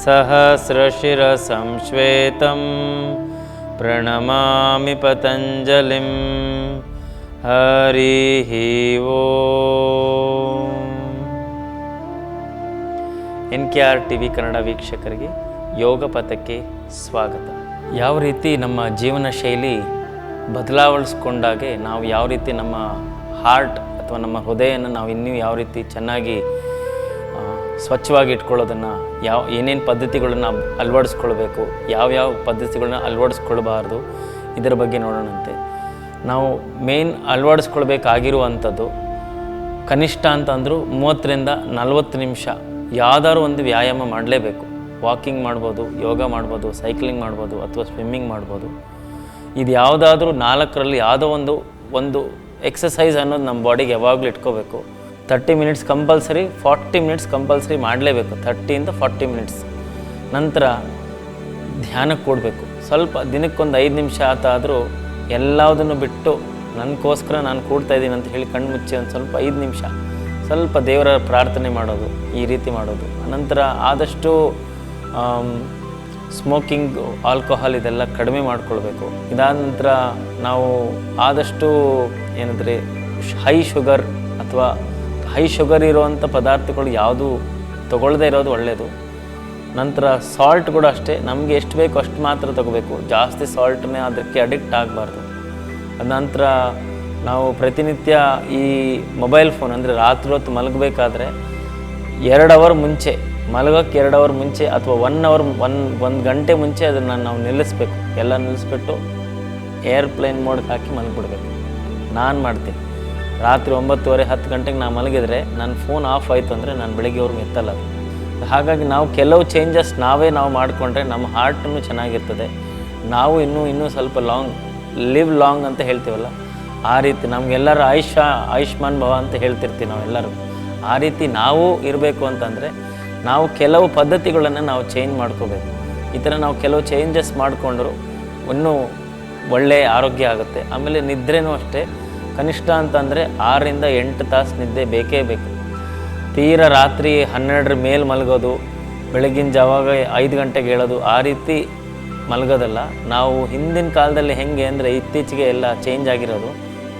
सहस्रशिरसंश्वेतं प्रणमामि पतञ्जलिं हरिः ಓಂ N K R T V Kannada ವೀಕ್ಷಕರಿಗೆ ಯೋಗ ಪಥಕ್ಕೆ ಸ್ವಾಗತ ಯಾವ ರೀತಿ ನಮ್ಮ ಜೀವನ ಶೈಲಿ ಬದಲಾವಳಿಸ್ಕೊಂಡಾಗೆ ನಾವು ಯಾವ ರೀತಿ ನಮ್ಮ ಹಾರ್ಟ್ ಅಥವಾ ನಮ್ಮ ಹೃದಯನ ನಾವು ಇನ್ನೂ ಯಾವ ರೀತಿ ಚೆನ್ನಾಗಿ ಆ, ಸ್ವಚ್ಛವಾಗಿ ಇಟ್ಕೊಳ್ಳೋದನ್ನು, ಯಾವ, ಏನೇನು ಪದ್ಧತಿಗಳನ್ನ ಅಳವಡಿಸ್ಕೊಳ್ಬೇಕು ಯಾವ್ಯಾವ ಪದ್ಧತಿಗಳನ್ನ ಅಳವಡಿಸ್ಕೊಳ್ಬಾರ್ದು, ಇದರ ಬಗ್ಗೆ ನೋಡೋಣಂತೆ. ನಾವು ಮೇನ್ ಅಳವಡಿಸ್ಕೊಳ್ಬೇಕಾಗಿರುವಂಥದ್ದು, ಕನಿಷ್ಠ ಅಂತಂದರೂ ಮೂವತ್ತರಿಂದ ನಲವತ್ತು ನಿಮಿಷ ಯಾವ್ದಾದ್ರು ಒಂದು ವ್ಯಾಯಾಮ ಮಾಡಲೇಬೇಕು. ವಾಕಿಂಗ್ ಮಾಡ್ಬೋದು, ಯೋಗ ಮಾಡ್ಬೋದು, ಸೈಕ್ಲಿಂಗ್ ಮಾಡ್ಬೋದು, ಅಥವಾ ಸ್ವಿಮ್ಮಿಂಗ್ ಮಾಡ್ಬೋದು. ಇದು ಯಾವುದಾದ್ರೂ ನಾಲ್ಕರಲ್ಲಿ ಯಾವುದೋ ಒಂದು ಒಂದು ಎಕ್ಸಸೈಸ್ ಅನ್ನೋದು ನಮ್ಮ ಬಾಡಿಗೆ ಯಾವಾಗಲೂ ಇಟ್ಕೋಬೇಕು. Thirty minutes compulsory forty minutes compulsory ಮಾಡಲೇಬೇಕು. ತರ್ಟಿಯಿಂದ ಫಾರ್ಟಿ ಮಿನಿಟ್ಸ್ ನಂತರ ಧ್ಯಾನಕ್ಕೆ ಕೊಡಬೇಕು ಸ್ವಲ್ಪ ದಿನಕ್ಕೊಂದು ಐದು ನಿಮಿಷ ಆತಾದರೂ ಎಲ್ಲದನ್ನು ಬಿಟ್ಟು ನನಗೋಸ್ಕರ ನಾನು ಕೂಡ್ತಾ ಇದ್ದೀನಿ ಅಂತ ಹೇಳಿ ಕಣ್ಣು ಮುಚ್ಚಿ ಒಂದು ಸ್ವಲ್ಪ ಐದು ನಿಮಿಷ ಸ್ವಲ್ಪ ದೇವರ ಪ್ರಾರ್ಥನೆ ಮಾಡೋದು, ಈ ರೀತಿ ಮಾಡೋದು. ನಂತರ ಆದಷ್ಟು ಸ್ಮೋಕಿಂಗ್, ಆಲ್ಕೋಹಾಲ್ ಇದೆಲ್ಲ ಕಡಿಮೆ ಮಾಡಿಕೊಳ್ಬೇಕು. ಇದಾದ ನಂತರ ನಾವು ಆದಷ್ಟು ಏನಂದರೆ ಹೈ ಶುಗರ್ ಅಥವಾ ಹೈ ಶುಗರ್ ಇರುವಂಥ ಪದಾರ್ಥಗಳು ಯಾವುದು ತಗೊಳ್ಳದೇ ಇರೋದು ಒಳ್ಳೆಯದು ನಂತರ ಸಾಲ್ಟ್ ಕೂಡ ಅಷ್ಟೇ, ನಮಗೆ ಎಷ್ಟು ಬೇಕು ಅಷ್ಟು ಮಾತ್ರ ತಗೋಬೇಕು. ಜಾಸ್ತಿ ಸಾಲ್ಟ್ನೇ ಅದಕ್ಕೆ ಅಡಿಕ್ಟ್ ಆಗಬಾರ್ದು. ಅದ ನಂತರ ನಾವು ಪ್ರತಿನಿತ್ಯ ಈ ಮೊಬೈಲ್ ಫೋನ್ ಅಂದರೆ ರಾತ್ರಿ ಹೊತ್ತು ಮಲಗಬೇಕಾದ್ರೆ ಎರಡು ಅವರ್ ಮುಂಚೆ, ಮಲಗೋಕ್ಕೆ ಎರಡು ಅವರ್ ಮುಂಚೆ ಅಥವಾ ಒನ್ ಅವರ್ ಒನ್ ಒಂದು ಗಂಟೆ ಮುಂಚೆ ಅದನ್ನು ನಾವು ನಿಲ್ಲಿಸ್ಬೇಕು. ಎಲ್ಲ ನಿಲ್ಲಿಸ್ಬಿಟ್ಟು ಏರ್ಪ್ಲೇನ್ ಮೋಡ್ಗೆ ಹಾಕಿ ಮಲಗಿಬಿಡ್ಬೇಕು. ನಾನು ಮಾಡ್ತೀನಿ. ರಾತ್ರಿ ಒಂಬತ್ತುವರೆ, ಹತ್ತು ಗಂಟೆಗೆ ನಾನು ಮಲಗಿದ್ರೆ ನನ್ನ ಫೋನ್ ಆಫ್ ಆಯಿತು ಅಂದರೆ ನಾನು ಬೆಳಿಗ್ಗೆವರೆಗೂ ಎತ್ತಲ್ಲ ಅದು. ಹಾಗಾಗಿ ನಾವು ಕೆಲವು ಚೇಂಜಸ್ ನಾವೇ ನಾವು ಮಾಡಿಕೊಂಡ್ರೆ ನಮ್ಮ ಹಾರ್ಟನ್ನು ಚೆನ್ನಾಗಿರ್ತದೆ. ನಾವು ಇನ್ನೂ ಇನ್ನೂ ಸ್ವಲ್ಪ ಲಾಂಗ್ ಲಿವ್ ಲಾಂಗ್ ಅಂತ ಹೇಳ್ತೀವಲ್ಲ? ಆ ರೀತಿ ನಮಗೆಲ್ಲರೂ ಆಯುಷ ಆಯುಷ್ಮಾನ್ ಭವ ಅಂತ ಹೇಳ್ತಿರ್ತೀವಿ ನಾವೆಲ್ಲರೂ. ಆ ರೀತಿ ನಾವು ಇರಬೇಕು ಅಂತಂದರೆ ನಾವು ಕೆಲವು ಪದ್ಧತಿಗಳನ್ನು ನಾವು ಚೇಂಜ್ ಮಾಡ್ಕೋಬೇಕು. ಈ ಥರ ನಾವು ಕೆಲವು ಚೇಂಜಸ್ ಮಾಡಿಕೊಂಡ್ರು ಇನ್ನೂ ಒಳ್ಳೆಯ ಆರೋಗ್ಯ ಆಗುತ್ತೆ. ಆಮೇಲೆ ನಿದ್ರೆನೂ ಅಷ್ಟೇ. ಕನಿಷ್ಠ ಅಂತಂದರೆ ಆರರಿಂದ ಎಂಟು ತಾಸು ನಿದ್ದೆ ಬೇಕೇ ಬೇಕು. ತೀರ ರಾತ್ರಿ ಹನ್ನೆರಡರ ಮೇಲೆ ಮಲಗೋದು, ಬೆಳಗಿನ ಜಾವಾಗ ಐದು ಗಂಟೆಗೆ ಹೇಳೋದು ಆ ರೀತಿ ಮಲಗೋದಲ್ಲ. ನಾವು ಹಿಂದಿನ ಕಾಲದಲ್ಲಿ ಹೆಂಗೆ ಅಂದರೆ ಇತ್ತೀಚೆಗೆ ಎಲ್ಲ ಚೇಂಜ್ ಆಗಿರೋದು.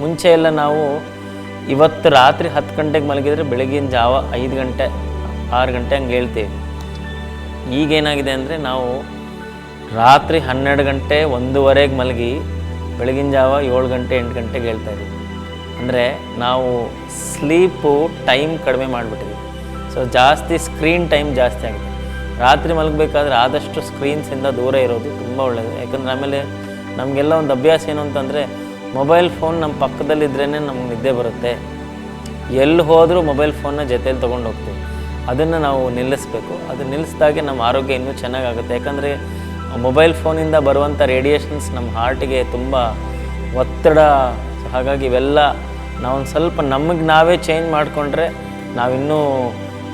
ಮುಂಚೆ ಎಲ್ಲ ನಾವು ಇವತ್ತು ರಾತ್ರಿ ಹತ್ತು ಗಂಟೆಗೆ ಮಲಗಿದರೆ ಬೆಳಗಿನ ಜಾವ ಐದು ಗಂಟೆ, ಆರು ಗಂಟೆ ಹಂಗೆ ಹೇಳ್ತೀವಿ. ಈಗೇನಾಗಿದೆ ಅಂದರೆ ನಾವು ರಾತ್ರಿ ಹನ್ನೆರಡು ಗಂಟೆ ಒಂದೂವರೆಗೆ ಮಲಗಿ, ಬೆಳಗಿನ ಜಾವ ಏಳು ಗಂಟೆ ಎಂಟು ಗಂಟೆಗೆ ಹೇಳ್ತಾ ಇದ್ದೀವಿ. ಅಂದರೆ ನಾವು ಸ್ಲೀಪು ಟೈಮ್ ಕಡಿಮೆ ಮಾಡಿಬಿಟ್ಟಿದ್ವಿ. ಸೊ ಜಾಸ್ತಿ ಸ್ಕ್ರೀನ್ ಟೈಮ್ ಜಾಸ್ತಿ ಆಗಿದೆ. ರಾತ್ರಿ ಮಲಗಬೇಕಾದ್ರೆ ಆದಷ್ಟು ಸ್ಕ್ರೀನ್ಸಿಂದ ದೂರ ಇರೋದು ತುಂಬ ಒಳ್ಳೆಯದು ಯಾಕಂದರೆ ಆಮೇಲೆ ನಮಗೆಲ್ಲ ಒಂದು ಅಭ್ಯಾಸ ಏನು ಅಂತಂದರೆ ಮೊಬೈಲ್ ಫೋನ್ ನಮ್ಮ ಪಕ್ಕದಲ್ಲಿದ್ರೇ ನಮ್ಗೆ ನಿದ್ದೆ ಬರುತ್ತೆ. ಎಲ್ಲಿ ಹೋದರೂ ಮೊಬೈಲ್ ಫೋನ್ನ ಜೊತೇಲಿ ತೊಗೊಂಡು ಹೋಗ್ತೀವಿ. ಅದನ್ನು ನಾವು ನಿಲ್ಲಿಸಬೇಕು. ಅದು ನಿಲ್ಲಿಸಿದಾಗೆ ನಮ್ಮ ಆರೋಗ್ಯ ಇನ್ನೂ ಚೆನ್ನಾಗಾಗುತ್ತೆ. ಯಾಕಂದರೆ ಮೊಬೈಲ್ ಫೋನಿಂದ ಬರುವಂಥ ರೇಡಿಯೇಷನ್ಸ್ ನಮ್ಮ ಹಾರ್ಟಿಗೆ ತುಂಬ ಒತ್ತಡ ಹಾಗಾಗಿ ಇವೆಲ್ಲ ನಾವೊಂದು ಸ್ವಲ್ಪ ನಮಗೆ ನಾವೇ ಚೇಂಜ್ ಮಾಡಿಕೊಂಡ್ರೆ ನಾವಿನ್ನೂ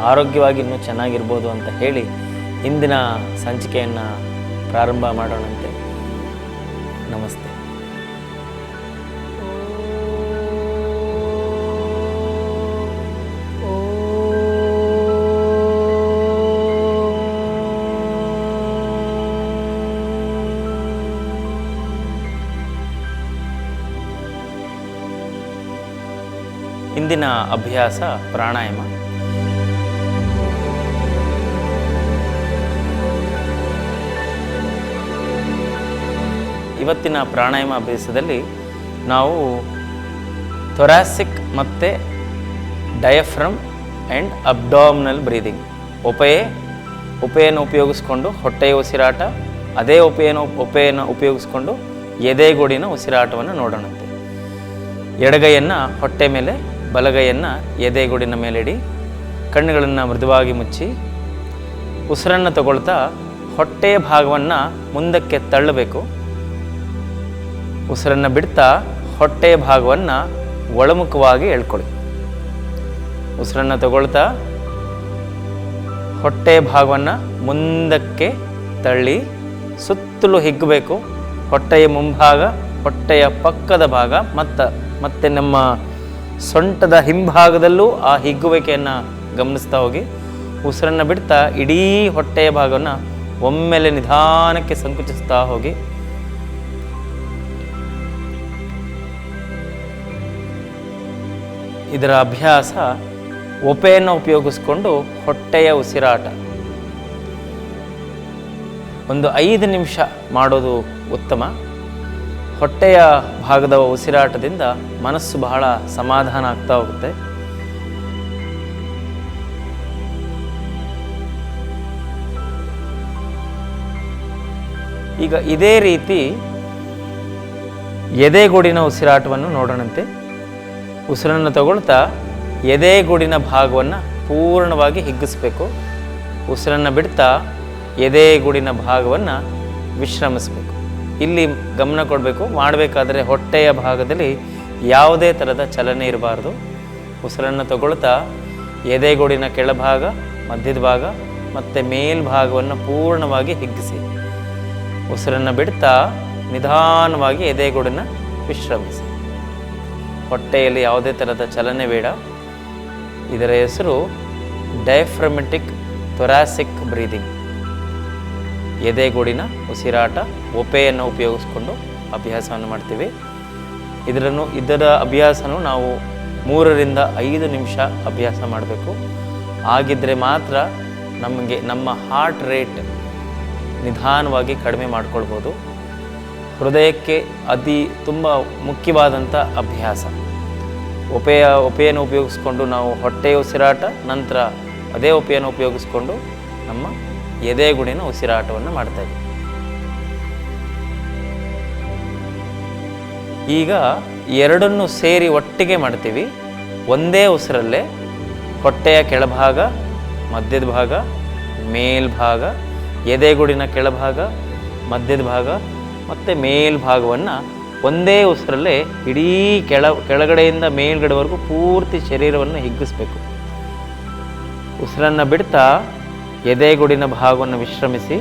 ಆರೋಗ್ಯವಾಗಿ ಇನ್ನೂ ಚೆನ್ನಾಗಿರ್ಬೋದು ಅಂತ ಹೇಳಿ ಇಂದಿನ ಸಂಚಿಕೆಯನ್ನು ಪ್ರಾರಂಭ ಮಾಡೋಣಂತೆ. ನಮಸ್ತೆ. ಇಂದಿನ ಅಭ್ಯಾಸ ಪ್ರಾಣಾಯಾಮ. ಇವತ್ತಿನ ಪ್ರಾಣಾಯಾಮ ಅಭ್ಯಾಸದಲ್ಲಿ ನಾವು ಥೊರಾಸಿಕ್ ಮತ್ತು ಡಯಫ್ರಮ್ ಆ್ಯಂಡ್ ಅಬ್ಡಾಮಿನಲ್ ಬ್ರೀದಿಂಗ್ ಉಪಯೆ ಉಪೆಯನ್ನು ಉಪಯೋಗಿಸ್ಕೊಂಡು ಹೊಟ್ಟೆಯ ಉಸಿರಾಟ, ಅದೇ ಉಪೆಯನ್ನು ಉಪೆಯನ್ನು ಉಪಯೋಗಿಸ್ಕೊಂಡು ಎದೆಗೂಡಿನ ಉಸಿರಾಟವನ್ನು ನೋಡೋಣಂತೆ. ಎಡಗೈಯನ್ನು ಹೊಟ್ಟೆ ಮೇಲೆ ಬಲಗೈಯನ್ನು ಎದೆಗೂಡಿನ ಮೇಲಿಡಿ, ಕಣ್ಣುಗಳನ್ನು ಮೃದುವಾಗಿ ಮುಚ್ಚಿ, ಉಸಿರನ್ನು ತಗೊಳ್ತಾ ಹೊಟ್ಟೆಯ ಭಾಗವನ್ನು ಮುಂದಕ್ಕೆ ತಳ್ಳಬೇಕು. ಉಸಿರನ್ನು ಬಿಡ್ತಾ ಹೊಟ್ಟೆಯ ಭಾಗವನ್ನು ಒಳಮುಖವಾಗಿ ಎಳ್ಕೊಳ್ಳಿ. ಉಸಿರನ್ನು ತಗೊಳ್ತಾ ಹೊಟ್ಟೆ ಭಾಗವನ್ನು ಮುಂದಕ್ಕೆ ತಳ್ಳಿ, ಸುತ್ತಲೂ ಹಿಗ್ಗಬೇಕು. ಹೊಟ್ಟೆಯ ಮುಂಭಾಗ, ಹೊಟ್ಟೆಯ ಪಕ್ಕದ ಭಾಗ, ಮತ್ತು, ಮತ್ತೆ ನಮ್ಮ ಸೊಂಟದ ಹಿಂಭಾಗದಲ್ಲೂ ಆ ಹಿಗ್ಗುವಿಕೆಯನ್ನು ಗಮನಿಸ್ತಾ ಹೋಗಿ. ಉಸಿರನ್ನು ಬಿಡ್ತಾ ಇಡೀ ಹೊಟ್ಟೆಯ ಭಾಗವನ್ನು ಒಮ್ಮೆಲೆ ನಿಧಾನಕ್ಕೆ ಸಂಕುಚಿಸ್ತಾ ಹೋಗಿ. ಇದರ ಅಭ್ಯಾಸ ಒಪೆಯನ್ನು ಉಪಯೋಗಿಸ್ಕೊಂಡು ಹೊಟ್ಟೆಯ ಉಸಿರಾಟ. ಒಂದು ಐದು ನಿಮಿಷ ಮಾಡೋದು ಉತ್ತಮ. ಹೊಟ್ಟೆಯ ಭಾಗದ ಉಸಿರಾಟದಿಂದ ಮನಸ್ಸು ಬಹಳ ಸಮಾಧಾನ ಆಗ್ತಾ ಹೋಗುತ್ತೆ. ಈಗ ಇದೇ ರೀತಿ ಎದೆಗೂಡಿನ ಉಸಿರಾಟವನ್ನು ನೋಡೋಣಂತೆ. ಉಸಿರನ್ನು ತಗೊಳ್ತಾ ಎದೆಗೂಡಿನ ಭಾಗವನ್ನು ಪೂರ್ಣವಾಗಿ ಹಿಗ್ಗಿಸ್ಬೇಕು. ಉಸಿರನ್ನು ಬಿಡ್ತಾ ಎದೆಗೂಡಿನ ಭಾಗವನ್ನು ವಿಶ್ರಮಿಸಬೇಕು. ಇಲ್ಲಿ ಗಮನ ಕೊಡಬೇಕು. ಮಾಡಬೇಕಾದ್ರೆ ಹೊಟ್ಟೆಯ ಭಾಗದಲ್ಲಿ ಯಾವುದೇ ಥರದ ಚಲನೆ ಇರಬಾರ್ದು. ಉಸಿರನ್ನು ತಗೊಳ್ತಾ ಎದೆಗೂಡಿನ ಕೆಳಭಾಗ, ಮಧ್ಯದ ಭಾಗ ಮತ್ತು ಮೇಲ್ಭಾಗವನ್ನು ಪೂರ್ಣವಾಗಿ ಹಿಗ್ಗಿಸಿ. ಉಸಿರನ್ನು ಬಿಡ್ತಾ ನಿಧಾನವಾಗಿ ಎದೆಗೂಡನ್ನು ವಿಶ್ರಮಿಸಿ. ಹೊಟ್ಟೆಯಲ್ಲಿ ಯಾವುದೇ ಥರದ ಚಲನೆ ಬೇಡ. ಇದರ ಹೆಸರು ಡೈಫ್ರಮೆಟಿಕ್ ಥೊರಾಸಿಕ್ ಬ್ರೀದಿಂಗ್ ಎದೆಗೂಡಿನ ಉಸಿರಾಟ, ಒಪೆಯನ್ನು ಉಪಯೋಗಿಸ್ಕೊಂಡು ಅಭ್ಯಾಸವನ್ನು ಮಾಡ್ತೀವಿ. ಇದರನ್ನು, ಇದರ ಅಭ್ಯಾಸನು ನಾವು ಮೂರರಿಂದ ಐದು ನಿಮಿಷ ಅಭ್ಯಾಸ ಮಾಡಬೇಕು. ಆಗಿದ್ದರೆ ಮಾತ್ರ ನಮಗೆ, ನಮ್ಮ ಹಾರ್ಟ್ ರೇಟ್ ನಿಧಾನವಾಗಿ ಕಡಿಮೆ ಮಾಡ್ಕೊಳ್ಬೋದು. ಹೃದಯಕ್ಕೆ ಅತಿ ತುಂಬ ಮುಖ್ಯವಾದಂಥ ಅಭ್ಯಾಸ. ಒಪೆಯ, ಒಪೆಯನ್ನು ಉಪಯೋಗಿಸ್ಕೊಂಡು ನಾವು ಹೊಟ್ಟೆಯ ಉಸಿರಾಟ, ನಂತರ ಅದೇ ಒಪೆಯನ್ನು ಉಪಯೋಗಿಸ್ಕೊಂಡು ನಮ್ಮ ಎದೆಗುಡಿನ ಉಸಿರಾಟವನ್ನು ಮಾಡ್ತಾ ಇದ್ದೀವಿ ಈಗ ಎರಡನ್ನು ಸೇರಿ ಒಟ್ಟಿಗೆ ಮಾಡ್ತೀವಿ. ಒಂದೇ ಉಸಿರಲ್ಲೇ ಹೊಟ್ಟೆಯ ಕೆಳಭಾಗ, ಮಧ್ಯದ ಭಾಗ, ಮೇಲ್ಭಾಗ ಎದೆಗುಡಿನ ಕೆಳಭಾಗ, ಮಧ್ಯದ ಭಾಗ ಮತ್ತು ಮೇಲ್ಭಾಗವನ್ನು ಒಂದೇ ಉಸಿರಲ್ಲೇ ಇಡೀ ಕೆಳ, ಕೆಳಗಡೆಯಿಂದ ಮೇಲ್ಗಡೆವರೆಗೂ ಪೂರ್ತಿ ಶರೀರವನ್ನು ಹಿಗ್ಗಿಸ್ಬೇಕು. ಉಸಿರನ್ನು ಬಿಡ್ತಾ ಎದೆಗುಡಿನ ಭಾಗವನ್ನು ವಿಶ್ರಮಿಸಿ,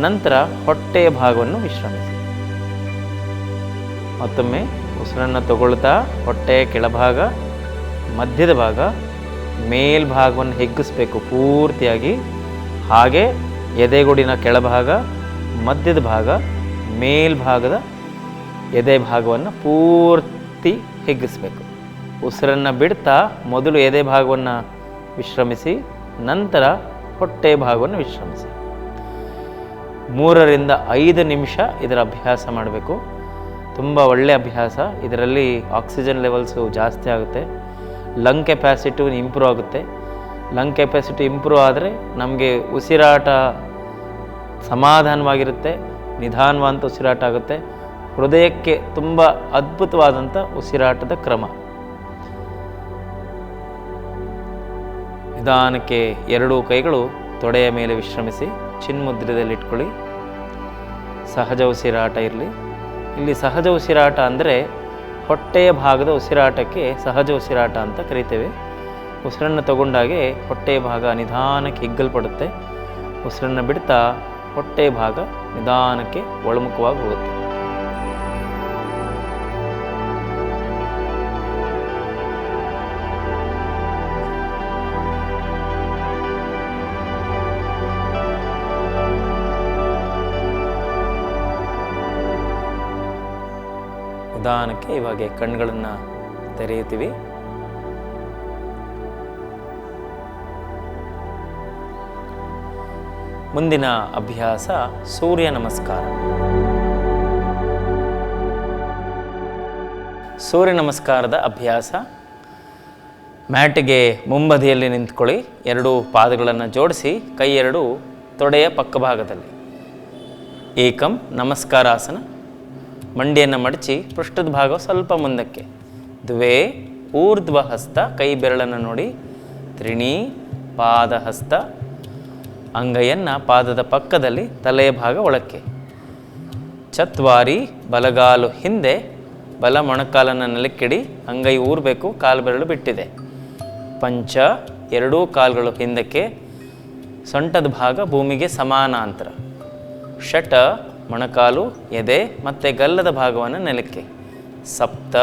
ನಂತರ ಹೊಟ್ಟೆಯ ಭಾಗವನ್ನು ವಿಶ್ರಮಿಸಿ. ಮತ್ತೊಮ್ಮೆ ಉಸಿರನ್ನು ತಗೊಳ್ತಾ ಹೊಟ್ಟೆಯ ಕೆಳಭಾಗ, ಮಧ್ಯದ ಭಾಗ, ಮೇಲ್ಭಾಗವನ್ನು ಹಿಗ್ಗಿಸ್ಬೇಕು ಪೂರ್ತಿಯಾಗಿ. ಹಾಗೆ ಎದೆಗುಡಿನ ಕೆಳಭಾಗ, ಮಧ್ಯದ ಭಾಗ, ಮೇಲ್ಭಾಗದ ಎದೆ ಭಾಗವನ್ನು ಪೂರ್ತಿ ಹಿಗ್ಗಿಸ್ಬೇಕು. ಉಸಿರನ್ನು ಬಿಡ್ತಾ ಮೊದಲು ಎದೆ ಭಾಗವನ್ನು ವಿಶ್ರಮಿಸಿ, ನಂತರ ಹೊಟ್ಟೆ ಭಾಗವನ್ನು ವಿಶ್ರಮಿಸಿ. ಮೂರರಿಂದ ಐದು ನಿಮಿಷ ಇದರ ಅಭ್ಯಾಸ ಮಾಡಬೇಕು. ತುಂಬ ಒಳ್ಳೆಯ ಅಭ್ಯಾಸ. ಇದರಲ್ಲಿ ಆಕ್ಸಿಜನ್ ಲೆವೆಲ್ಸು ಜಾಸ್ತಿ ಆಗುತ್ತೆ. ಲಂಗ್ ಕೆಪ್ಯಾಸಿಟಿ ಇಂಪ್ರೂವ್ ಆಗುತ್ತೆ. ಲಂಗ್ ಕೆಪ್ಯಾಸಿಟಿ ಇಂಪ್ರೂವ್ ಆದರೆ ನಮಗೆ ಉಸಿರಾಟ ಸಮಾಧಾನವಾಗಿರುತ್ತೆ. ನಿಧಾನವಂತ ಉಸಿರಾಟ ಆಗುತ್ತೆ. ಹೃದಯಕ್ಕೆ ತುಂಬ ಅದ್ಭುತವಾದಂಥ ಉಸಿರಾಟದ ಕ್ರಮ. ನಿಧಾನಕ್ಕೆ ಎರಡೂ ಕೈಗಳು ತೊಡೆಯ ಮೇಲೆ ವಿಶ್ರಮಿಸಿ ಚಿನ್ಮುದ್ರದಲ್ಲಿ ಇಟ್ಕೊಳ್ಳಿ ಸಹಜ ಉಸಿರಾಟ ಇರಲಿ. ಇಲ್ಲಿ ಸಹಜ ಉಸಿರಾಟ ಅಂದರೆ ಹೊಟ್ಟೆಯ ಭಾಗದ ಉಸಿರಾಟಕ್ಕೆ ಸಹಜ ಉಸಿರಾಟ ಅಂತ ಕರಿತೇವೆ. ಉಸಿರನ್ನು ತಗೊಂಡಾಗೆ ಹೊಟ್ಟೆಯ ಭಾಗ ನಿಧಾನಕ್ಕೆ ಹಿಗ್ಗಲ್ಪಡುತ್ತೆ. ಉಸಿರನ್ನು ಬಿಡ್ತಾ ಹೊಟ್ಟೆಯ ಭಾಗ ನಿಧಾನಕ್ಕೆ ಒಳಮುಖವಾಗಿ ಹೋಗುತ್ತೆ. ನಿಧಾನಕ್ಕೆ ಇವಾಗ ಕಣ್ಗಳನ್ನು ತೆರೆಯುತ್ತೀವಿ. ಮುಂದಿನ ಅಭ್ಯಾಸ ಸೂರ್ಯ ನಮಸ್ಕಾರ. ಸೂರ್ಯ ನಮಸ್ಕಾರದ ಅಭ್ಯಾಸ, ಮ್ಯಾಟಿಗೆ ಮುಂಬದಿಯಲ್ಲಿ ನಿಂತ್ಕೊಳ್ಳಿ, ಎರಡು ಪಾದಗಳನ್ನು ಜೋಡಿಸಿ, ಕೈ ಎರಡು ತೊಡೆಯ ಪಕ್ಕಭಾಗದಲ್ಲಿ ಏಕಂ ನಮಸ್ಕಾರಾಸನ. ಮಂಡಿಯನ್ನು ಮಡಚಿ ಪೃಷ್ಠದ ಭಾಗ ಸ್ವಲ್ಪ ಮುಂದಕ್ಕೆ. ದ್ವೇ, ಊರ್ಧ್ವ ಹಸ್ತ, ಕೈ ಬೆರಳನ್ನು ನೋಡಿ. ತ್ರಿಣಿ ಪಾದಹಸ್ತ ಅಂಗೈಯನ್ನು ಪಾದದ ಪಕ್ಕದಲ್ಲಿ ತಲೆಯ ಭಾಗ ಒಳಕ್ಕೆ. ಚತ್ವಾರಿ, ಬಲಗಾಲು ಹಿಂದೆ, ಬಲ ಮೊಣಕಾಲನ್ನು ನೆಲಕ್ಕಿಡಿ, ಅಂಗೈ ಊರಬೇಕು, ಕಾಲು ಬೆರಳು ಬಿಟ್ಟಿದೆ. ಪಂಚ, ಎರಡೂ ಕಾಲುಗಳು ಹಿಂದಕ್ಕೆ, ಸೊಂಟದ ಭಾಗ ಭೂಮಿಗೆ ಸಮಾನಾಂತರ. ಷಟ ಮೊಣಕಾಲು, ಎದೆ ಮತ್ತು ಗಲ್ಲದ ಭಾಗವನ್ನು ನೆಲಕ್ಕೆ. ಸಪ್ತ,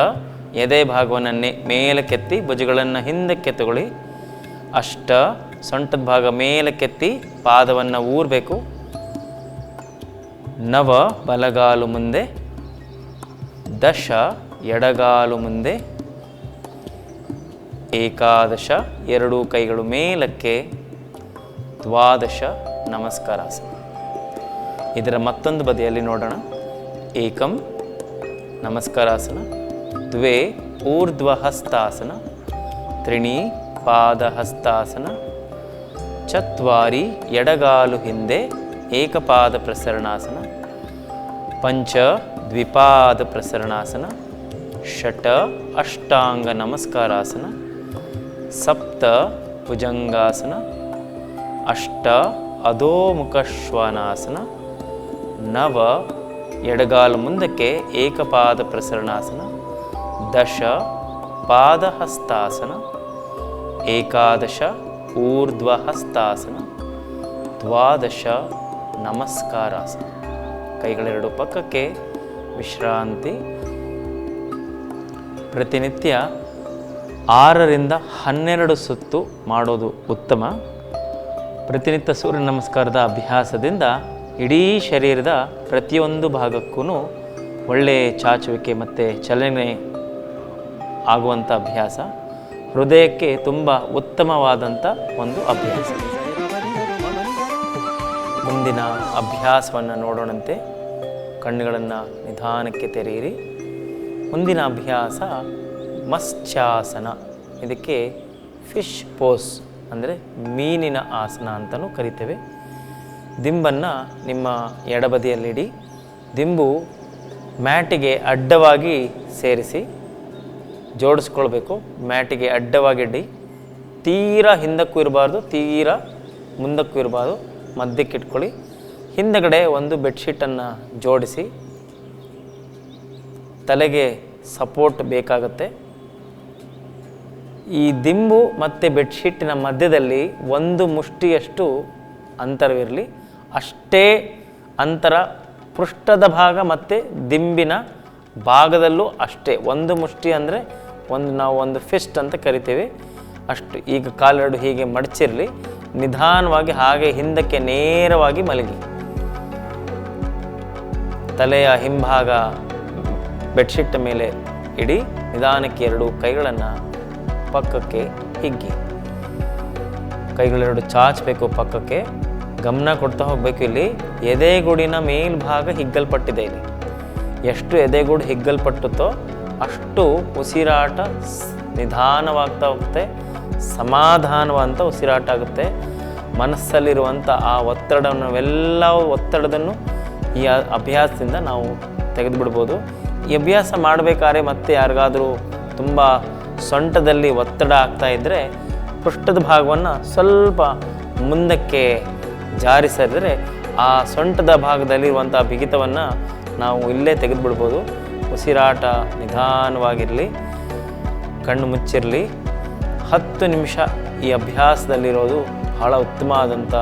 ಎದೆ ಭಾಗವನ್ನು ಮೇಲಕ್ಕೆತ್ತಿ ಭುಜಗಳನ್ನು ಹಿಂದಕ್ಕೆ ತಗೊಳ್ಳಿ. ಅಷ್ಟ, ಸೊಂಟದ ಭಾಗ ಮೇಲಕ್ಕೆತ್ತಿ ಪಾದವನ್ನು ಊರಬೇಕು. ನವ, ಬಲಗಾಲು ಮುಂದೆ. ದಶ, ಎಡಗಾಲು ಮುಂದೆ. ಏಕಾದಶ, ಎರಡೂ ಕೈಗಳು ಮೇಲಕ್ಕೆ. ದ್ವಾದಶ, ನಮಸ್ಕಾರಾಸನ. ಇದರ ಮತ್ತೊಂದು ಬದಿಯಲ್ಲಿ ನೋಡೋಣ. ಏಕಂ ನಮಸ್ಕಾರಾಸನ. ದ್ವೇ ಊರ್ಧ್ವಹಸ್ತಾಸನ. ತ್ರಿಣಿ ಪಾದಹಸ್ತಾಸನ. ಚತ್ವಾರಿ ಎಡಗಾಲು ಹಿಂದೆ ಏಕಪಾದ ಪ್ರಸರಣಾಸನ. ಪಂಚ ದ್ವಿಪಾದ ಪ್ರಸರಣಾಸನ. ಷಟ ಅಷ್ಟಾಂಗ ನಮಸ್ಕಾರಾಸನ. ಸಪ್ತ ಭುಜಂಗಾಸನ. ಅಷ್ಟ ಅಧೋಮುಖ ಶ್ವಾನಾಸನ. ನವ ಎಡಗಾಲು ಮುಂದಕ್ಕೆ ಏಕಪಾದ ಪ್ರಸರಣಾಸನ, ದಶ ಪಾದಹಸ್ತಾಸನ, ಏಕಾದಶ ಊರ್ಧ್ವಹಸ್ತಾಸನ, ದ್ವಾದಶ ನಮಸ್ಕಾರಾಸನ. ಕೈಗಳೆರಡು ಪಕ್ಕಕ್ಕೆ ವಿಶ್ರಾಂತಿ. ಪ್ರತಿನಿತ್ಯ ಆರರಿಂದ ಹನ್ನೆರಡು ಸುತ್ತು ಮಾಡೋದು ಉತ್ತಮ. ಪ್ರತಿನಿತ್ಯ ಸೂರ್ಯ ನಮಸ್ಕಾರದ ಅಭ್ಯಾಸದಿಂದ ಇಡೀ ಶರೀರದ ಪ್ರತಿಯೊಂದು ಭಾಗಕ್ಕೂ ಒಳ್ಳೆಯ ಚಾಚುವಿಕೆ ಮತ್ತು ಚಲನೆ ಆಗುವಂಥ ಅಭ್ಯಾಸ. ಹೃದಯಕ್ಕೆ ತುಂಬ ಉತ್ತಮವಾದಂಥ ಒಂದು ಅಭ್ಯಾಸ. ಮುಂದಿನ ಅಭ್ಯಾಸವನ್ನು ನೋಡೋಣಂತೆ. ಕಣ್ಣುಗಳನ್ನು ನಿಧಾನಕ್ಕೆ ತೆರೆಯಿರಿ. ಮುಂದಿನ ಅಭ್ಯಾಸ ಮತ್ಸ್ಯಾಸನ. ಇದಕ್ಕೆ ಫಿಶ್ ಪೋಸ್ ಅಂದರೆ ಮೀನಿನ ಆಸನ ಅಂತಲೂ ಕರಿತೇವೆ. ದಿಂಬನ್ನು ನಿಮ್ಮ ಎಡಬದಿಯಲ್ಲಿಡಿ. ದಿಂಬು ಮ್ಯಾಟಿಗೆ ಅಡ್ಡವಾಗಿ ಸೇರಿಸಿ ಜೋಡಿಸ್ಕೊಳ್ಬೇಕು. ಮ್ಯಾಟಿಗೆ ಅಡ್ಡವಾಗಿಡಿ. ತೀರಾ ಹಿಂದಕ್ಕೂ ಇರಬಾರ್ದು, ತೀರಾ ಮುಂದಕ್ಕೂ ಇರಬಾರ್ದು. ಮಧ್ಯಕ್ಕೆ ಇಟ್ಕೊಳ್ಳಿ. ಹಿಂದಗಡೆ ಒಂದು ಬೆಡ್ಶೀಟನ್ನು ಜೋಡಿಸಿ. ತಲೆಗೆ ಸಪೋರ್ಟ್ ಬೇಕಾಗುತ್ತೆ. ಈ ದಿಂಬು ಮತ್ತು ಬೆಡ್ಶೀಟಿನ ಮಧ್ಯದಲ್ಲಿ ಒಂದು ಮುಷ್ಟಿಯಷ್ಟು ಅಂತರವಿರಲಿ. ಅಷ್ಟೇ ಅಂತರ ಪೃಷ್ಠದ ಭಾಗ ಮತ್ತು ದಿಂಬಿನ ಭಾಗದಲ್ಲೂ ಅಷ್ಟೇ. ಒಂದು ಮುಷ್ಟಿ ಅಂದರೆ ಒಂದು ನಾವು ಒಂದು ಫಿಸ್ಟ್ ಅಂತ ಕರಿತೇವೆ. ಅಷ್ಟು ಈಗ ಕಾಲೆರಡು ಹೀಗೆ ಮಡಚಿರಲಿ, ನಿಧಾನವಾಗಿ ಹಾಗೆ ಹಿಂದಕ್ಕೆ ನೇರವಾಗಿ ಮಲಗಿ. ತಲೆಯ ಹಿಂಭಾಗ ಬೆಡ್ಶೀಟ್ ಮೇಲೆ ಇಡಿ, ನಿಧಾನಕ್ಕೆ ಎರಡು ಕೈಗಳನ್ನು ಪಕ್ಕಕ್ಕೆ ಹಿಗ್ಗಿ. ಕೈಗಳೆರಡು ಚಾಚಬೇಕು ಪಕ್ಕಕ್ಕೆ. ಗಮನ ಕೊಡ್ತಾ ಹೋಗಬೇಕು ಇಲ್ಲಿ. ಎದೆಗೂಡಿನ ಮೇಲ್ಭಾಗ ಹಿಗ್ಗಲ್ಪಟ್ಟಿದೆ ಇಲ್ಲಿ. ಎಷ್ಟು ಎದೆಗೂಡು ಹಿಗ್ಗಲ್ಪಟ್ಟುತ್ತೋ ಅಷ್ಟು ಉಸಿರಾಟ ನಿಧಾನವಾಗ್ತಾ ಹೋಗುತ್ತೆ. ಸಮಾಧಾನವಂತ ಉಸಿರಾಟ ಆಗುತ್ತೆ. ಮನಸ್ಸಲ್ಲಿರುವಂಥ ಆ ಒತ್ತಡವನ್ನೆಲ್ಲ ಒತ್ತಡದನ್ನು ಈ ಅಭ್ಯಾಸದಿಂದ ನಾವು ತೆಗೆದುಬಿಡ್ಬೋದು. ಈ ಅಭ್ಯಾಸ ಮಾಡಬೇಕಾದ್ರೆ ಮತ್ತೆ ಯಾರಿಗಾದರೂ ತುಂಬ ಸೊಂಟದಲ್ಲಿ ಒತ್ತಡ ಆಗ್ತಾ ಇದ್ದರೆ ಪೃಷ್ಠದ ಭಾಗವನ್ನು ಸ್ವಲ್ಪ ಮುಂದಕ್ಕೆ ಜಾರಿಸಿದ್ರೆ ಆ ಸೊಂಟದ ಭಾಗದಲ್ಲಿರುವಂಥ ಬಿಗಿತವನ್ನು ನಾವು ಇಲ್ಲೇ ತೆಗೆದುಬಿಡ್ಬೋದು. ಉಸಿರಾಟ ನಿಧಾನವಾಗಿರಲಿ, ಕಣ್ಣು ಮುಚ್ಚಿರಲಿ. ಹತ್ತು ನಿಮಿಷ ಈ ಅಭ್ಯಾಸದಲ್ಲಿರೋದು ಬಹಳ ಉತ್ತಮ ಆದಂಥ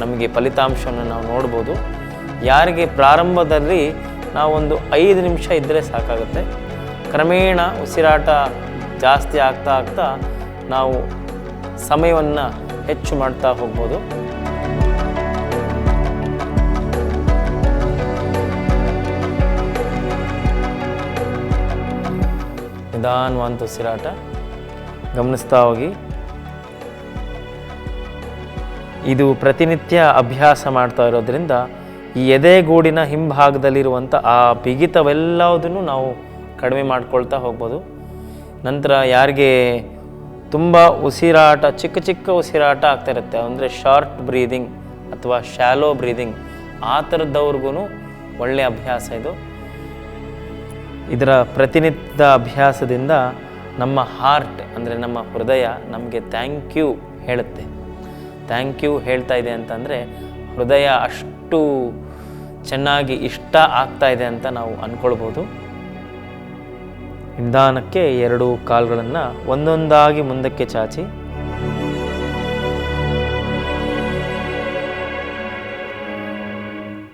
ನಮಗೆ ಫಲಿತಾಂಶವನ್ನು ನಾವು ನೋಡ್ಬೋದು. ಯಾರಿಗೆ ಪ್ರಾರಂಭದಲ್ಲಿ ನಾವೊಂದು ಐದು ನಿಮಿಷ ಇದ್ದರೆ ಸಾಕಾಗುತ್ತೆ. ಕ್ರಮೇಣ ಉಸಿರಾಟ ಜಾಸ್ತಿ ಆಗ್ತಾ ಆಗ್ತಾ ನಾವು ಸಮಯವನ್ನು ಹೆಚ್ಚು ಮಾಡ್ತಾ ಹೋಗ್ಬೋದು. ನಿಧಾನವಂತ ಉಸಿರಾಟ. ಗಮನಿಸ್ತಾ ಹೋಗಿ. ಇದು ಪ್ರತಿನಿತ್ಯ ಅಭ್ಯಾಸ ಮಾಡ್ತಾ ಇರೋದ್ರಿಂದ ಈ ಎದೆಗೂಡಿನ ಹಿಂಭಾಗದಲ್ಲಿರುವಂಥ ಆ ಬಿಗಿತವೆಲ್ಲದನ್ನು ನಾವು ಕಡಿಮೆ ಮಾಡ್ಕೊಳ್ತಾ ಹೋಗ್ಬೋದು. ನಂತರ ಯಾರಿಗೆ ತುಂಬ ಉಸಿರಾಟ, ಚಿಕ್ಕ ಚಿಕ್ಕ ಉಸಿರಾಟ ಆಗ್ತಾ ಇರುತ್ತೆ. ಅಂದರೆ ಶಾರ್ಟ್ ಬ್ರೀದಿಂಗ್ ಅಥವಾ ಶ್ಯಾಲೋ ಬ್ರೀದಿಂಗ್ ಆ ಥರದವ್ರಿಗೂ ಒಳ್ಳೆಯ ಅಭ್ಯಾಸ ಇದು. ಇದರ ಪ್ರತಿನಿತ್ಯ ಅಭ್ಯಾಸದಿಂದ ನಮ್ಮ ಹಾರ್ಟ್ ಅಂದರೆ ನಮ್ಮ ಹೃದಯ ನಮಗೆ ಥ್ಯಾಂಕ್ ಯು ಹೇಳುತ್ತೆ. ಥ್ಯಾಂಕ್ ಯು ಹೇಳ್ತಾ ಇದೆ ಅಂತಂದರೆ ಹೃದಯ ಅಷ್ಟು ಚೆನ್ನಾಗಿ ಇಷ್ಟ ಆಗ್ತಾ ಇದೆ ಅಂತ ನಾವು ಅಂದ್ಕೊಳ್ಬೋದು ನಿಧಾನಕ್ಕೆ ಎರಡು ಕಾಲುಗಳನ್ನು ಒಂದೊಂದಾಗಿ ಮುಂದಕ್ಕೆ ಚಾಚಿ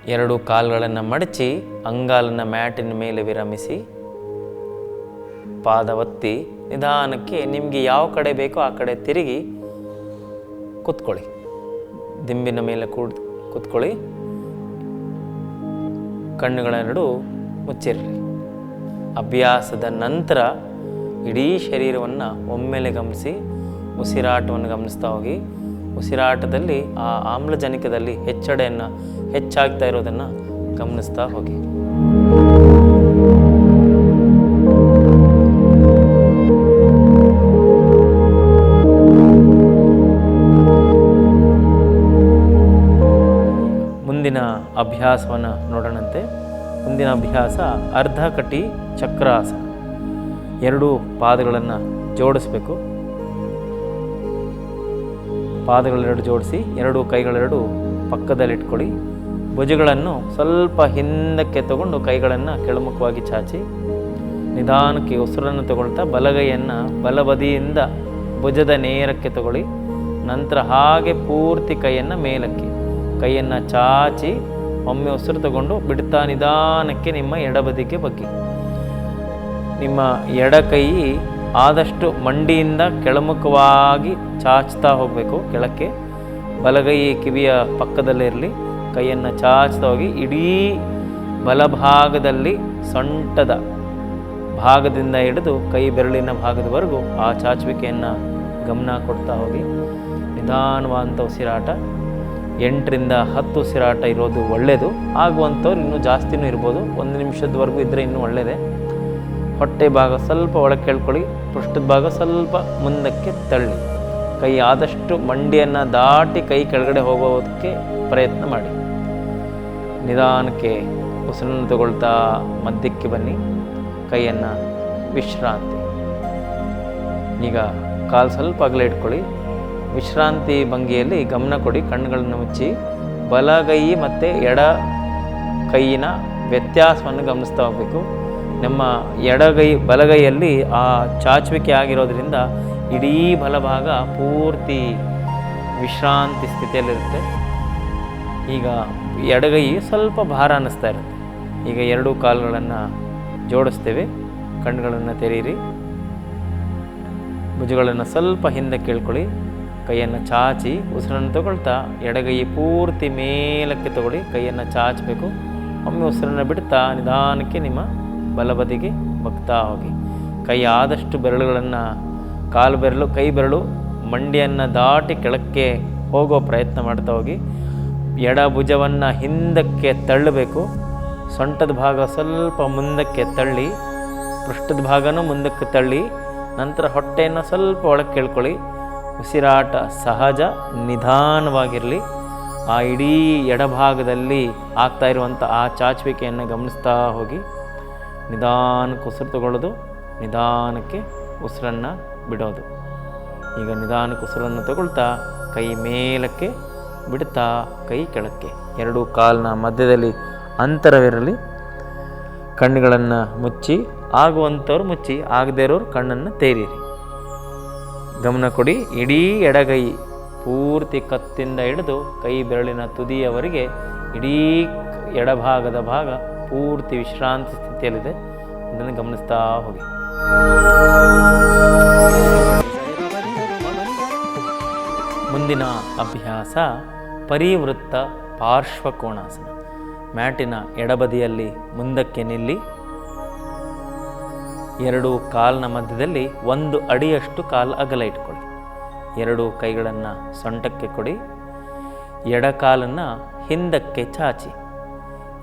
ಎರಡು ಕಾಲುಗಳನ್ನು ಮಡಚಿ ಅಂಗಾಲನ್ನು ಮ್ಯಾಟಿನ ಮೇಲೆ ವಿರಮಿಸಿ ಪಾದ ಒತ್ತಿ ನಿಧಾನಕ್ಕೆ ನಿಮಗೆ ಯಾವ ಕಡೆ ಬೇಕೋ ಆ ಕಡೆ ತಿರುಗಿ ಕೂತ್ಕೊಳ್ಳಿ. ದಿಂಬಿನ ಮೇಲೆ ಕೂಡ್ ಕೂತ್ಕೊಳ್ಳಿ. ಕಣ್ಣುಗಳೆರಡು ಮುಚ್ಚಿರಲಿ ಅಭ್ಯಾಸದ ನಂತರ ಇಡೀ ಶರೀರವನ್ನು ಒಮ್ಮೆಲೆ ಗಮನಿಸಿ ಉಸಿರಾಟವನ್ನು ಗಮನಿಸ್ತಾ ಹೋಗಿ. ಉಸಿರಾಟದಲ್ಲಿ ಆ ಆಮ್ಲಜನಕದಲ್ಲಿ ಹೆಚ್ಚಡೆಯನ್ನು ಹೆಚ್ಚಾಗ್ತಾ ಇರೋದನ್ನು ಗಮನಿಸ್ತಾ ಹೋಗಿ. ಮುಂದಿನ ಅಭ್ಯಾಸವನ್ನು ನೋಡೋಣಂತೆ. ಮುಂದಿನ ಅಭ್ಯಾಸ ಅರ್ಧ ಕಟಿ ಚಕ್ರಾಸನ ಎರಡು ಪಾದಗಳನ್ನು ಜೋಡಿಸ್ಬೇಕು. ಪಾದಗಳೆರಡು ಜೋಡಿಸಿ ಎರಡು ಕೈಗಳೆರಡು ಪಕ್ಕದಲ್ಲಿಟ್ಕೊಳ್ಳಿ. ಭುಜಗಳನ್ನು ಸ್ವಲ್ಪ ಹಿಂದಕ್ಕೆ ತಗೊಂಡು ಕೈಗಳನ್ನು ಕೆಳಮುಖವಾಗಿ ಚಾಚಿ ನಿಧಾನಕ್ಕೆ ಉಸಿರನ್ನು ತಗೊಳ್ತಾ ಬಲಗೈಯನ್ನು ಬಲಬದಿಯಿಂದ ಭುಜದ ನೇರಕ್ಕೆ ತಗೊಳ್ಳಿ. ನಂತರ ಹಾಗೆ ಪೂರ್ತಿ ಕೈಯನ್ನು ಮೇಲಕ್ಕೆ. ಕೈಯನ್ನು ಚಾಚಿ ಒಮ್ಮೆ ಉಸಿರು ತಗೊಂಡು ಬಿಡ್ತಾ ನಿಧಾನಕ್ಕೆ ನಿಮ್ಮ ಎಡಬದಿಗೆ ಬಗ್ಗಿ. ನಿಮ್ಮ ಎಡ ಕೈ ಆದಷ್ಟು ಮಂಡಿಯಿಂದ ಕೆಳಮುಖವಾಗಿ ಚಾಚ್ತಾ ಹೋಗಬೇಕು. ಕೆಳಕ್ಕೆ ಬಲಗೈ ಕಿವಿಯ ಪಕ್ಕದಲ್ಲೇ ಇರಲಿ. ಕೈಯನ್ನು ಚಾಚ್ತಾ ಹೋಗಿ ಇಡೀ ಬಲಭಾಗದಲ್ಲಿ ಸೊಂಟದ ಭಾಗದಿಂದ ಹಿಡಿದು ಕೈ ಬೆರಳಿನ ಭಾಗದವರೆಗೂ ಆ ಚಾಚುವಿಕೆಯನ್ನು ಗಮನ ಕೊಡ್ತಾ ಹೋಗಿ. ನಿಧಾನವಾದಂಥ ಉಸಿರಾಟ. ಎಂಟರಿಂದ ಹತ್ತು ಉಸಿರಾಟ ಇರೋದು ಒಳ್ಳೆಯದು ಆಗುವಂಥವ್ರು ಇನ್ನೂ ಜಾಸ್ತಿನೂ ಇರ್ಬೋದು. ಒಂದು ನಿಮಿಷದವರೆಗೂ ಇದ್ದರೆ ಇನ್ನೂ ಒಳ್ಳೆಯದೇ ಹೊಟ್ಟೆ ಭಾಗ ಸ್ವಲ್ಪ ಒಳಗೆ ಕೇಳ್ಕೊಳ್ಳಿ ಪೃಷ್ಠದ ಭಾಗ ಸ್ವಲ್ಪ ಮುಂದಕ್ಕೆ ತಳ್ಳಿ. ಕೈ ಆದಷ್ಟು ಮಂಡಿಯನ್ನು ದಾಟಿ ಕೈ ಕೆಳಗಡೆ ಹೋಗೋದಕ್ಕೆ ಪ್ರಯತ್ನ ಮಾಡಿ. ನಿಧಾನಕ್ಕೆ ಉಸಿರನ್ನು ತಗೊಳ್ತಾ ಮಧ್ಯಕ್ಕೆ ಬನ್ನಿ. ಕೈಯನ್ನು ವಿಶ್ರಾಂತಿ. ಈಗ ಕಾಲು ಸ್ವಲ್ಪ ಅಗಲ ಇಟ್ಕೊಳ್ಳಿ. ವಿಶ್ರಾಂತಿ ಭಂಗಿಯಲ್ಲಿ ಗಮನ ಕೊಡಿ. ಕಣ್ಣುಗಳನ್ನು ಮುಚ್ಚಿ. ಬಲಗೈ ಮತ್ತು ಎಡ ಕೈಯಿನ ವ್ಯತ್ಯಾಸವನ್ನು ಗಮನಿಸ್ತಾ ಹೋಗಬೇಕು. ನಮ್ಮ ಎಡಗೈ ಬಲಗೈಯಲ್ಲಿ ಆ ಚಾಚುವಿಕೆ ಆಗಿರೋದ್ರಿಂದ ಇಡೀ ಬಲಭಾಗ ಪೂರ್ತಿ ವಿಶ್ರಾಂತಿ ಸ್ಥಿತಿಯಲ್ಲಿರುತ್ತೆ. ಈಗ ಎಡಗೈ ಸ್ವಲ್ಪ ಭಾರ ಅನ್ನಿಸ್ತಾ ಇರುತ್ತೆ. ಈಗ ಎರಡೂ ಕಾಲುಗಳನ್ನು ಜೋಡಿಸ್ತೇವೆ. ಕಣ್ಣುಗಳನ್ನು ತೆರೀರಿ ಭುಜಗಳನ್ನು ಸ್ವಲ್ಪ ಹಿಂದೆ ಕೇಳ್ಕೊಳ್ಳಿ. ಕೈಯನ್ನು ಚಾಚಿ ಉಸಿರನ್ನು ತಗೊಳ್ತಾ ಎಡಗೈ ಪೂರ್ತಿ ಮೇಲಕ್ಕೆ ತಗೊಳ್ಳಿ. ಕೈಯನ್ನು ಚಾಚಬೇಕು. ಒಮ್ಮೆ ಉಸಿರನ್ನು ಬಿಡ್ತಾ ನಿಧಾನಕ್ಕೆ ನಿಮ್ಮ ಬಲಬದಿಗೆ ಬಗ್ತಾ ಹೋಗಿ. ಕೈ ಆದಷ್ಟು ಬೆರಳುಗಳನ್ನು, ಕಾಲು ಬೆರಳು, ಕೈ ಬೆರಳು ಮಂಡಿಯನ್ನು ದಾಟಿ ಕೆಳಕ್ಕೆ ಹೋಗೋ ಪ್ರಯತ್ನ ಮಾಡ್ತಾ ಹೋಗಿ. ಎಡ ಭುಜವನ್ನು ಹಿಂದಕ್ಕೆ ತಳ್ಳಬೇಕು, ಸೊಂಟದ ಭಾಗ ಸ್ವಲ್ಪ ಮುಂದಕ್ಕೆ ತಳ್ಳಿ, ಪೃಷ್ಠದ ಭಾಗನೂ ಮುಂದಕ್ಕೆ ತಳ್ಳಿ, ನಂತರ ಹೊಟ್ಟೆಯನ್ನು ಸ್ವಲ್ಪ ಒಳಗೆ ಕೇಳ್ಕೊಳ್ಳಿ ಉಸಿರಾಟ ಸಹಜ, ನಿಧಾನವಾಗಿರಲಿ. ಆ ಇಡೀ ಎಡಭಾಗದಲ್ಲಿ ಆಗ್ತಾ ಇರುವಂಥ ಆ ಚಾಚುವಿಕೆಯನ್ನು ಗಮನಿಸ್ತಾ ಹೋಗಿ. ನಿಧಾನಕ್ಕೆ ಉಸಿರು ತಗೊಳ್ಳೋದು, ನಿಧಾನಕ್ಕೆ ಉಸಿರನ್ನು ಬಿಡೋದು. ಈಗ ನಿಧಾನಕ್ಕೆ ಉಸಿರನ್ನು ತಗೊಳ್ತಾ ಕೈ ಮೇಲಕ್ಕೆ ಬಿಡ್ತಾ ಕೈ ಕೆಳಕ್ಕೆ. ಎರಡು ಕಾಲಿನ ಮಧ್ಯದಲ್ಲಿ ಅಂತರವಿರಲಿ. ಕಣ್ಣುಗಳನ್ನು ಮುಚ್ಚಿ, ಆಗುವಂಥವ್ರು ಮುಚ್ಚಿ, ಆಗದೇ ಇರೋರು ಕಣ್ಣನ್ನು ತೇರಿರಿ. ಗಮನ ಕೊಡಿ, ಇಡೀ ಎಡಗೈ ಪೂರ್ತಿ ಕತ್ತಿಂದ ಹಿಡಿದು ಕೈ ಬೆರಳಿನ ತುದಿಯವರೆಗೆ ಇಡೀ ಎಡಭಾಗದ ಭಾಗ ಪೂರ್ತಿ ವಿಶ್ರಾಂತಿ ಸ್ಥಿತಿಯಲ್ಲಿದೆ. ಅದನ್ನು ಗಮನಿಸ್ತಾ ಹೋಗಿ. ಮುಂದಿನ ಅಭ್ಯಾಸ ಪರಿವೃತ್ತ ಪಾರ್ಶ್ವಕೋಣಾಸನ. ಮ್ಯಾಟಿನ ಎಡಬದಿಯಲ್ಲಿ ಮುಂದಕ್ಕೆ ನಿಲ್ಲಿ. ಎರಡು ಕಾಲಿನ ಮಧ್ಯದಲ್ಲಿ ಒಂದು ಅಡಿಯಷ್ಟು ಕಾಲು ಅಗಲ ಇಟ್ಕೊಳ್ಳಿ. ಎರಡು ಕೈಗಳನ್ನು ಸೊಂಟಕ್ಕೆ ಕೊಡಿ. ಎಡಕಾಲನ್ನು ಹಿಂದಕ್ಕೆ ಚಾಚಿ.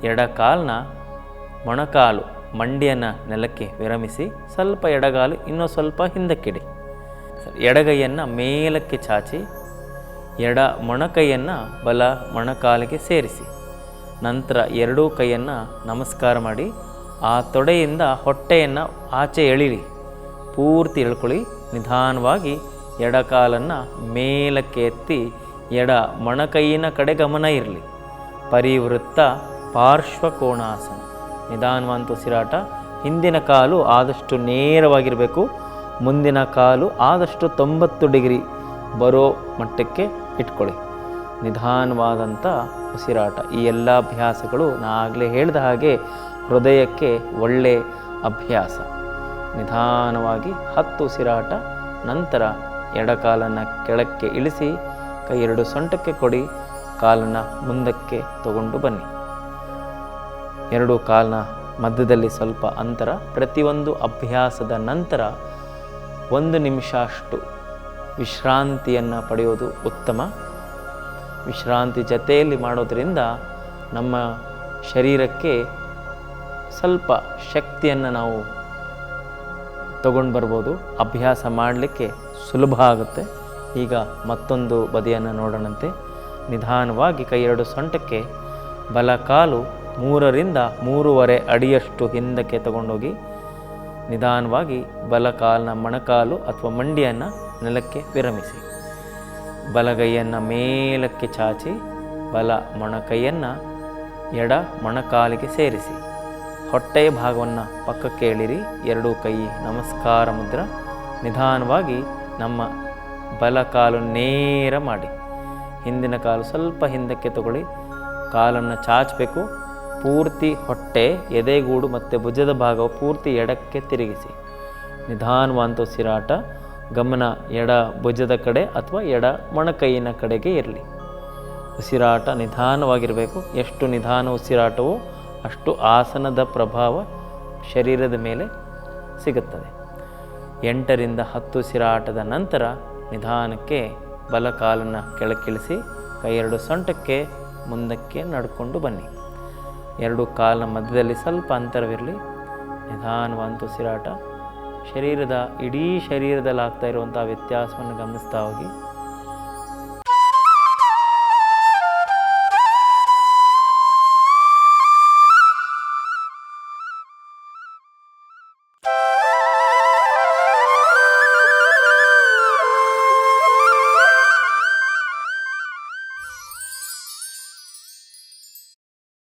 ಎಡಕಾಲನ್ನ ಮೊಣಕಾಲು ಮಂಡಿಯನ್ನು ನೆಲಕ್ಕೆ ವಿರಮಿಸಿ ಸ್ವಲ್ಪ ಎಡಗಾಲು ಇನ್ನೂ ಸ್ವಲ್ಪ ಹಿಂದಕ್ಕಿಡಿ. ಎಡಗೈಯನ್ನು ಮೇಲಕ್ಕೆ ಚಾಚಿ. ಎಡ ಮೊಣಕೈಯನ್ನು ಬಲ ಮೊಣಕಾಲಿಗೆ ಸೇರಿಸಿ. ನಂತರ ಎರಡೂ ಕೈಯನ್ನು ನಮಸ್ಕಾರ ಮಾಡಿ, ಆ ತೊಡೆಯಿಂದ ಹೊಟ್ಟೆಯನ್ನು ಆಚೆ ಎಳಿರಿ. ಪೂರ್ತಿ ಎಳ್ಕೊಳ್ಳಿ ನಿಧಾನವಾಗಿ ಎಡಕಾಲನ್ನು ಮೇಲಕ್ಕೆ ಎತ್ತಿ, ಎಡ ಮೊಣಕೈಯಿನ ಕಡೆ ಗಮನ ಇರಲಿ. ಪರಿವೃತ್ತ ಪಾರ್ಶ್ವಕೋಣಾಸನ. ನಿಧಾನವಂತ ಉಸಿರಾಟ. ಹಿಂದಿನ ಕಾಲು ಆದಷ್ಟು ನೇರವಾಗಿರಬೇಕು. ಮುಂದಿನ ಕಾಲು ಆದಷ್ಟು ತೊಂಬತ್ತು ಡಿಗ್ರಿ ಬರೋ ಮಟ್ಟಕ್ಕೆ ಇಟ್ಕೊಳ್ಳಿ. ನಿಧಾನವಾದಂಥ ಉಸಿರಾಟ. ಈ ಎಲ್ಲ ಅಭ್ಯಾಸಗಳು ನಾನು ಆಗಲೇ ಹೇಳಿದ ಹಾಗೆ ಹೃದಯಕ್ಕೆ ಒಳ್ಳೆ ಅಭ್ಯಾಸ. ನಿಧಾನವಾಗಿ ಹತ್ತು ಉಸಿರಾಟ, ನಂತರ ಎಡಕಾಲನ್ನು ಕೆಳಕ್ಕೆ ಇಳಿಸಿ, ಕೈ ಎರಡು ಸೊಂಟಕ್ಕೆ ಕೊಡಿ, ಕಾಲನ್ನು ಮುಂದಕ್ಕೆ ತಗೊಂಡು ಬನ್ನಿ. ಎರಡು ಕಾಲನ ಮಧ್ಯದಲ್ಲಿ ಸ್ವಲ್ಪ ಅಂತರ, ಪ್ರತಿಯೊಂದು ಅಭ್ಯಾಸದ ನಂತರ ಒಂದು ನಿಮಿಷ ಅಷ್ಟು ವಿಶ್ರಾಂತಿಯನ್ನು ಪಡೆಯೋದು ಉತ್ತಮ. ವಿಶ್ರಾಂತಿ ಜತೆಯಲ್ಲಿ ಮಾಡೋದರಿಂದ ನಮ್ಮ ಶರೀರಕ್ಕೆ ಸ್ವಲ್ಪ ಶಕ್ತಿಯನ್ನು ನಾವು ತಗೊಂಡು ಬರ್ಬೋದು ಅಭ್ಯಾಸ ಮಾಡಲಿಕ್ಕೆ ಸುಲಭ ಆಗುತ್ತೆ. ಈಗ ಮತ್ತೊಂದು ಬದಿಯನ್ನು ನೋಡೋಣಂತೆ. ನಿಧಾನವಾಗಿ ಕೈ ಎರಡು ಸೊಂಟಕ್ಕೆ, ಬಲ ಕಾಲು ಮೂರರಿಂದ ಮೂರುವರೆ ಅಡಿಯಷ್ಟು ಹಿಂದಕ್ಕೆ ತಗೊಂಡೋಗಿ ನಿಧಾನವಾಗಿ ಬಲ ಮಣಕಾಲು ಮೊಣಕಾಲು ಅಥವಾ ಮಂಡಿಯನ್ನು ನೆಲಕ್ಕೆ ವಿರಮಿಸಿ. ಬಲಗೈಯನ್ನು ಮೇಲಕ್ಕೆ ಚಾಚಿ, ಬಲ ಮೊಣಕೈಯನ್ನು ಎಡ ಮೊಣಕಾಲಿಗೆ ಸೇರಿಸಿ. ಹೊಟ್ಟೆಯ ಭಾಗವನ್ನು ಪಕ್ಕಕ್ಕೆ ಎಳಿರಿ. ಎರಡೂ ಕೈ ನಮಸ್ಕಾರ ಮುದ್ರ. ನಿಧಾನವಾಗಿ ನಮ್ಮ ಬಲ ಕಾಲು ನೇರ ಮಾಡಿ. ಹಿಂದಿನ ಕಾಲು ಸ್ವಲ್ಪ ಹಿಂದಕ್ಕೆ ತಗೊಳ್ಳಿ. ಕಾಲನ್ನು ಚಾಚಬೇಕು. ಪೂರ್ತಿ ಹೊಟ್ಟೆ, ಎದೆಗೂಡು ಮತ್ತು ಭುಜದ ಭಾಗವು ಪೂರ್ತಿ ಎಡಕ್ಕೆ ತಿರುಗಿಸಿ. ನಿಧಾನವಂತ ಉಸಿರಾಟ ಗಮನ ಎಡ ಭುಜದ ಕಡೆ ಅಥವಾ ಎಡ ಮೊಣಕೈಯಿನ ಕಡೆಗೆ ಇರಲಿ. ಉಸಿರಾಟ ನಿಧಾನವಾಗಿರಬೇಕು. ಎಷ್ಟು ನಿಧಾನ ಉಸಿರಾಟವೋ ಅಷ್ಟು ಆಸನದ ಪ್ರಭಾವ ಶರೀರದ ಮೇಲೆ ಸಿಗುತ್ತದೆ. ಎಂಟರಿಂದ ಹತ್ತು ಉಸಿರಾಟದ ನಂತರ ನಿಧಾನಕ್ಕೆ ಬಲಕಾಲನ್ನು ಕೆಳಕ್ಕಿಳಿಸಿ ಕೈ ಎರಡು ಸೊಂಟಕ್ಕೆ ಮುಂದಕ್ಕೆ ನಡ್ಕೊಂಡು ಬನ್ನಿ. ಎರಡು ಕಾಲಿನ ಮಧ್ಯದಲ್ಲಿ ಸ್ವಲ್ಪ ಅಂತರವಿರಲಿ. ನಿಧಾನವಂತ ಉಸಿರಾಟ ಶರೀರದ ಇಡೀ ಶರೀರದಲ್ಲಿ ಆಗ್ತಾ ಇರುವಂಥ ವ್ಯತ್ಯಾಸವನ್ನು ಗಮನಿಸ್ತಾ ಹೋಗಿ.